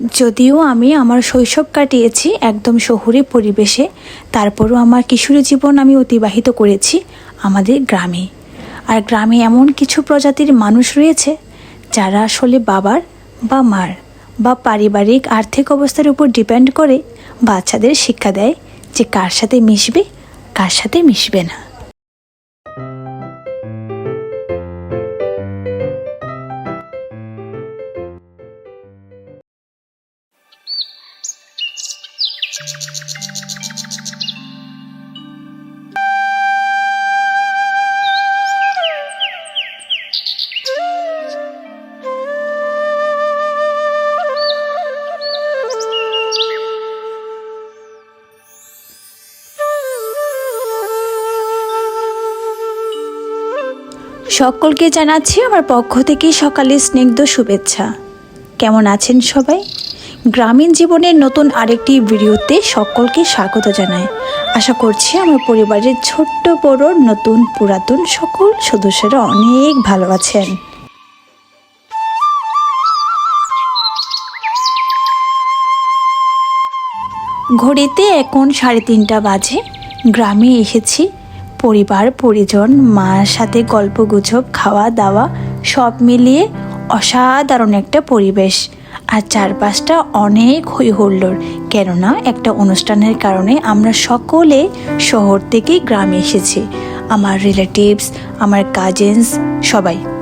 যদিও আমি আমার শৈশব কাটিয়েছি একদম শহুরে পরিবেশে, তারপরও আমার কিশোরী জীবন আমি অতিবাহিত করেছি আমাদের গ্রামে। আর গ্রামে এমন কিছু প্রজাতির মানুষ রয়েছে যারা আসলে বাবার বা মার বা পারিবারিক আর্থিক অবস্থার উপর ডিপেন্ড করে বাচ্চাদের শিক্ষা দেয় যে কার সাথে মিশবে, কার সাথে মিশবে না। সকলকে জানাচ্ছি আমার পক্ষ থেকে সকালে স্নিগ্ধ শুভেচ্ছা। কেমন আছেন সবাই? গ্রামীণ জীবনের নতুন আরেকটি ভিডিওতে সকলকে স্বাগত জানাই। আশা করছি আমার পরিবারের ছোট্ট, বড়, নতুন, পুরাতন সকল সদস্যরা অনেক ভালো আছেন। ঘড়িতে এখন সাড়ে তিনটা বাজে। গ্রামে এসেছি। পরিবার, পরিজন, মার সাথে গল্প গুজব খাওয়া দাওয়া সব মিলিয়ে অসাধারণ একটা পরিবেশ। আর চারপাশটা অনেক হই হুল্লোড় কেননা একটা অনুষ্ঠানের কারণে আমরা সকলে শহর থেকে গ্রামে এসেছি। আমার রিলেটিভস আমার কাজেন্স সবাই।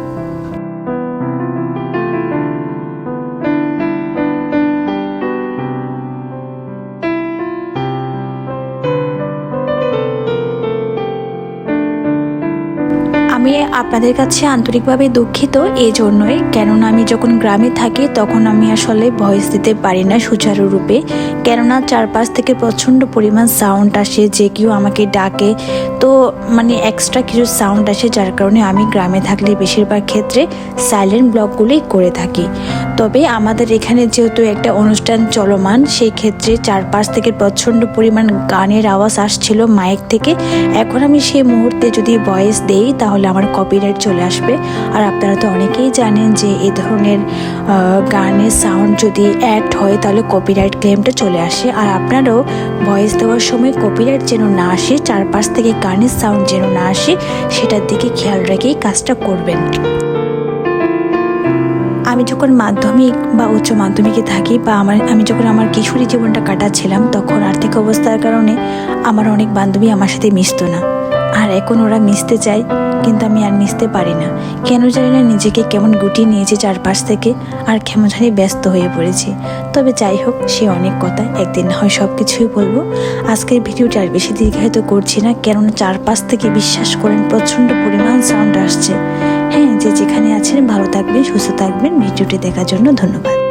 আমি আপনাদের কাছে আন্তরিকভাবে দুঃখিত এই জন্যই কেননা আমি যখন গ্রামে থাকি তখন আমি আসলে ভয়েস দিতে পারি না সুচারুরূপে কেননা চারপাশ থেকে প্রচণ্ড পরিমাণ সাউন্ড আসে, যে কেউ আমাকে ডাকে। তো মানে এক্সট্রা কিছু সাউন্ড আসে, যার কারণে আমি গ্রামে থাকলে বেশিরভাগ ক্ষেত্রে সাইলেন্ট ব্লগগুলোই করে থাকি। তবে আমাদের এখানে যেহেতু একটা অনুষ্ঠান চলমান সেই ক্ষেত্রে চারপাশ থেকে প্রচণ্ড পরিমাণ গানের আওয়াজ আসছিল মাইক থেকে। এখন আমি সেই মুহূর্তে যদি ভয়েস দেই, তাহলে আমার কপিরাইট চলে আসবে। আর আপনারা তো অনেকেই জানেন যে এ ধরনের গানের সাউন্ড যদি অ্যাড হয়, তাহলে কপিরাইট ক্লেমটা চলে আসে। আর আপনারাও ভয়েস দেওয়ার সময় কপিরাইট যেন না আসে, চারপাশ থেকে গানের সাউন্ড যেন না আসে, সেটার দিকে খেয়াল রেখেই কাজটা করবেন। আমি যখন মাধ্যমিক বা উচ্চ মাধ্যমিকে থাকি বা আমার, আমি যখন আমার কিশোরী জীবনটা কাটাচ্ছিলাম, তখন আর্থিক অবস্থার কারণে আমার অনেক বান্ধবী আমার সাথে মিশতো না। আর এখন ওরা মিশতে চায়, কিন্তু আমি আর মিশতে পারি না। কেন জানি না নিজেকে কেমন গুটিয়ে নিয়েছি চারপাশ থেকে আর কেমন জানি ব্যস্ত হয়ে পড়েছি। তবে যাই হোক, সে অনেক কথা, একদিন না হয় সব কিছুই বলব। আজকের ভিডিওটা আর বেশি দীর্ঘায়িত করছি না, কেননা চারপাশ থেকে বিশ্বাস করেন প্রচণ্ড পরিমাণ সাউন্ড আসছে। হ্যাঁ যে যেখানে আছেন ভালো থাকবেন সুস্থ থাকবেন। ভিডিওটি দেখার জন্য ধন্যবাদ।